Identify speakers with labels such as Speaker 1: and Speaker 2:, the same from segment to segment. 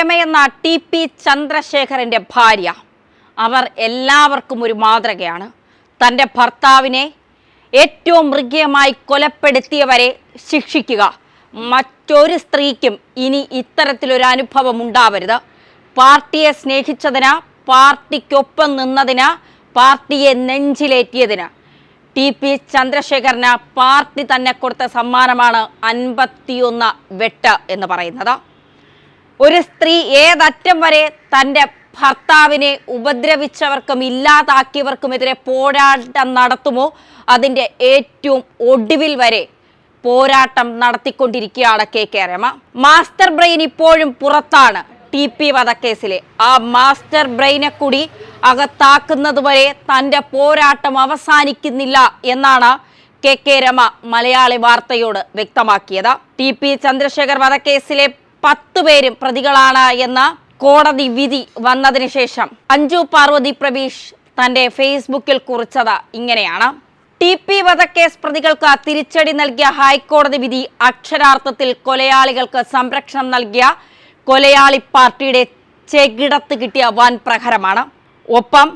Speaker 1: രമയെന്ന T P ചന്ദ്രശേഖരന്റെ ഭാര്യ. അവർ എല്ലാവർക്കും ഒരു മാതൃകയാണ്. തന്റെ ഭർത്താവിനെ ഏറ്റവും മൃഗീയമായി കൊലപ്പെടുത്തിയവരെ ശിക്ഷിക്കുക. മറ്റൊരു സ്ത്രീക്കും ഇനി ഇത്തരത്തിലൊരു അനുഭവം ഉണ്ടാവരുത്. പാർട്ടിയെ സ്നേഹിച്ചതിന് പാർട്ടിക്കൊപ്പം നിന്നതിന് പാർട്ടിയെ നെഞ്ചിലേറ്റിയതിന്. ടി പി ചന്ദ്രശേഖരന് പാർട്ടി തന്നെ കൊടുത്ത സമ്മാനമാണ് അൻപത്തിയൊന്ന് വെട്ട് എന്ന് പറയുന്നത്. ഒരു സ്ത്രീ ഏതറ്റം വരെ തന്റെ ഭർത്താവിനെ ഉപദ്രവിച്ചവർക്കും ഇല്ലാതാക്കിയവർക്കുമെതിരെ പോരാട്ടം നടത്തുമോ? അതിന്റെ ഏറ്റവും ഒടുവിൽ വരെ പോരാട്ടം നടത്തിക്കൊണ്ടിരിക്കുകയാണ് K K Rema. Master brain ഇപ്പോഴും പുറത്താണ് ടി പി വധക്കേസിലെ. ആ മാസ്റ്റർ ബ്രെയിനെ കൂടി അകത്താക്കുന്നതുവരെ തന്റെ പോരാട്ടം അവസാനിക്കുന്നില്ല എന്നാണ് കെ കെ രമ മലയാളി വാർത്തയോട് വ്യക്തമാക്കിയത്. ടി പി ചന്ദ്രശേഖർ വധക്കേസിലെ പത്ത് പേരും പ്രതികളാണ് എന്ന കോടതി വിധി വന്നതിന് ശേഷം അഞ്ജു പാർവതി പ്രവീഷ് തന്റെ ഫേസ്ബുക്കിൽ കുറിച്ചത് ഇങ്ങനെയാണ്. ടി പി വധക്കേസ് പ്രതികൾക്ക് തിരിച്ചടി നൽകിയ ഹൈക്കോടതി വിധി അക്ഷരാർത്ഥത്തിൽ കൊലയാളികൾക്ക് സംരക്ഷണം നൽകിയ കൊലയാളി പാർട്ടിയുടെ ചെകിടത്ത് കിട്ടിയ വൻ പ്രഹരമാണ്. ഒപ്പം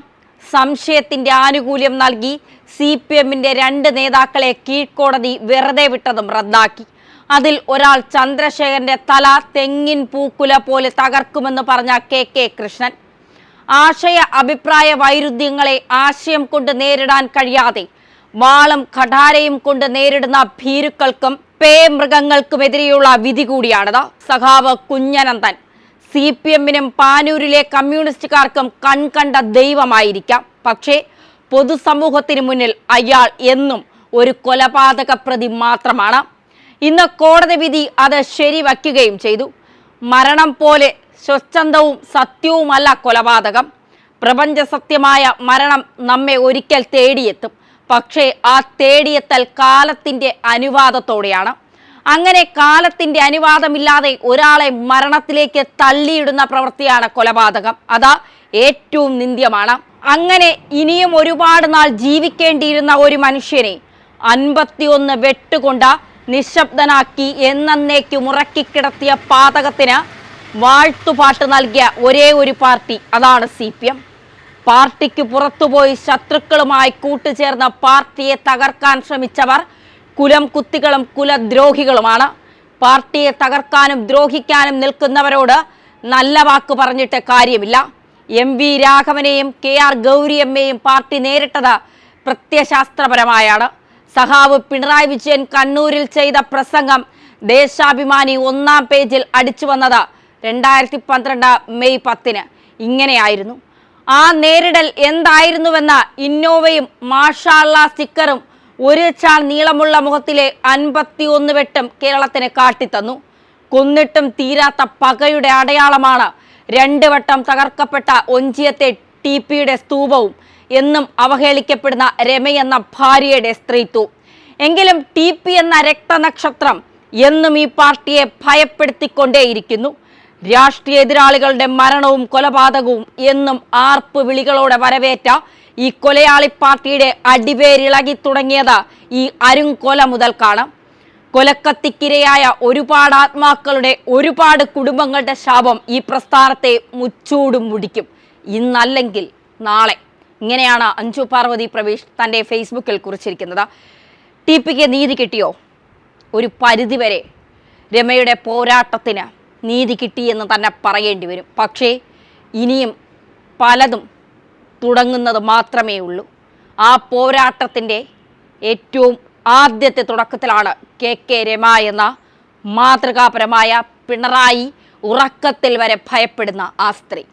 Speaker 1: സംശയത്തിന്റെ ആനുകൂല്യം നൽകി സി പി എമ്മിന്റെ രണ്ട് നേതാക്കളെ കീഴ്ക്കോടതി വെറുതെ വിട്ടതും റദ്ദാക്കി. അതിൽ ഒരാൾ ചന്ദ്രശേഖരന്റെ തല തെങ്ങിൻ പൂക്കുല പോലെ തകർക്കുമെന്ന് പറഞ്ഞ കെ കെ കൃഷ്ണൻ. ആശയ അഭിപ്രായ വൈരുദ്ധ്യങ്ങളെ ആശയം കൊണ്ട് നേരിടാൻ കഴിയാതെ വാളും കഠാരയും കൊണ്ട് നേരിടുന്ന ഭീരുക്കൾക്കും പേ മൃഗങ്ങൾക്കുമെതിരെയുള്ള വിധി കൂടിയാണിത്. സഖാവ് കുഞ്ഞനന്ദൻ സി പി എമ്മിനും പാനൂരിലെ കമ്മ്യൂണിസ്റ്റുകാർക്കും കൺകണ്ട ദൈവമായിരിക്കാം. പക്ഷേ പൊതുസമൂഹത്തിന് മുന്നിൽ അയാൾ എന്നും ഒരു കൊലപാതക പ്രതി മാത്രമാണ്. ഇന്ന് കോടതി വിധി അത് ശരിവയ്ക്കുകയും ചെയ്തു. മരണം പോലെ സ്വച്ഛന്തവും സത്യവുമല്ല കൊലപാതകം. പ്രപഞ്ച സത്യമായ മരണം നമ്മെ ഒരിക്കൽ തേടിയെത്തും. പക്ഷേ ആ തേടിയെത്തൽ കാലത്തിന്റെ അനുവാദത്തോടെയാണ്. അങ്ങനെ കാലത്തിന്റെ അനുവാദമില്ലാതെ ഒരാളെ മരണത്തിലേക്ക് തള്ളിയിടുന്ന പ്രവൃത്തിയാണ് കൊലപാതകം. അതാ ഏറ്റവും നിന്ദ്യമാണ്. അങ്ങനെ ഇനിയും ഒരുപാട് നാൾ ജീവിക്കേണ്ടിയിരുന്ന ഒരു മനുഷ്യനെ അൻപത്തിയൊന്ന് വെട്ടുകൊണ്ട് നിശബ്ദനാക്കി എന്നേക്ക് മുറക്കിക്കിടത്തിയ പാതകത്തിന് വാഴ്ത്തുപാട്ട് നൽകിയ ഒരേ ഒരു പാർട്ടി അതാണ് സി പി എം. പാർട്ടിക്ക് പുറത്തുപോയി ശത്രുക്കളുമായി കൂട്ടുചേർന്ന പാർട്ടിയെ തകർക്കാൻ ശ്രമിച്ചവർ കുലം കുത്തികളും കുലദ്രോഹികളുമാണ്. പാർട്ടിയെ തകർക്കാനും ദ്രോഹിക്കാനും നിൽക്കുന്നവരോട് നല്ല വാക്ക് പറഞ്ഞിട്ട് കാര്യമില്ല. എം വി രാഘവനെയും കെ ആർ ഗൗരിയമ്മയും പാർട്ടി നേരിട്ടത് പ്രത്യശാസ്ത്രപരമായാണ് സഹാവ് പിണറായി വിജയൻ കണ്ണൂരിൽ ചെയ്ത പ്രസംഗം ദേശാഭിമാനി ഒന്നാം പേജിൽ അടിച്ചു വന്നത് രണ്ടായിരത്തി പന്ത്രണ്ട് മെയ് പത്തിന്. ഇങ്ങനെയായിരുന്നു. ആ നേരിടൽ എന്തായിരുന്നുവെന്ന ഇന്നോവയും മാഷാള്ള സ്റ്റിക്കറും ഒരു ചാൾ നീളമുള്ള മുഖത്തിലെ അൻപത്തി ഒന്ന് വെട്ടും കേരളത്തിന് കാട്ടിത്തന്നു. കൊന്നിട്ടും തീരാത്ത പകയുടെ അടയാളമാണ് രണ്ട് വട്ടം തകർക്കപ്പെട്ട ഒഞ്ചിയത്തെ ടി പിയുടെ സ്തൂപവും എന്നും അവഹേളിക്കപ്പെടുന്ന രമയെന്ന ഭാര്യയുടെ സ്ത്രീത്വവും എങ്കിലും ടി പി എന്ന രക്തനക്ഷത്രം എന്നും ഈ പാർട്ടിയെ ഭയപ്പെടുത്തിക്കൊണ്ടേയിരിക്കുന്നു. രാഷ്ട്രീയ എതിരാളികളുടെ മരണവും കൊലപാതകവും എന്നും ആർപ്പ് വിളികളോടെ വരവേറ്റ ഈ കൊലയാളി പാർട്ടിയുടെ അടിവേരിളകി തുടങ്ങിയത് ഈ അരുംകൊല മുതൽക്കാണ്. കൊലക്കത്തിക്കിരയായ ഒരുപാട് ആത്മാക്കളുടെ ഒരുപാട് കുടുംബങ്ങളുടെ ശാപം ഈ പ്രസ്ഥാനത്തെ മുച്ചൂടും മുടിക്കും. ഇന്നല്ലെങ്കിൽ നാളെ. ഇങ്ങനെയാണ് അഞ്ജു പാർവതി പ്രവീഷ് തന്റെ ഫേസ്ബുക്കിൽ കുറിച്ചിരിക്കുന്നത്. ടി പിക്ക് നീതി കിട്ടിയോ? ഒരു പരിധിവരെ രമയുടെ പോരാട്ടത്തിന് നീതി കിട്ടിയെന്ന് തന്നെ പറയേണ്ടി വരും. പക്ഷേ ഇനിയും പലതും തുടങ്ങുന്നത് മാത്രമേ ഉള്ളൂ. ആ പോരാട്ടത്തിന്റെ ഏറ്റവും ആദ്യത്തെ തുടക്കത്തിലാണ് കെ കെ രമ എന്ന മാതൃകാപരമായ പിണറായി ഉറക്കത്തിൽ വരെ ഭയപ്പെടുന്ന ആ സ്ത്രീ.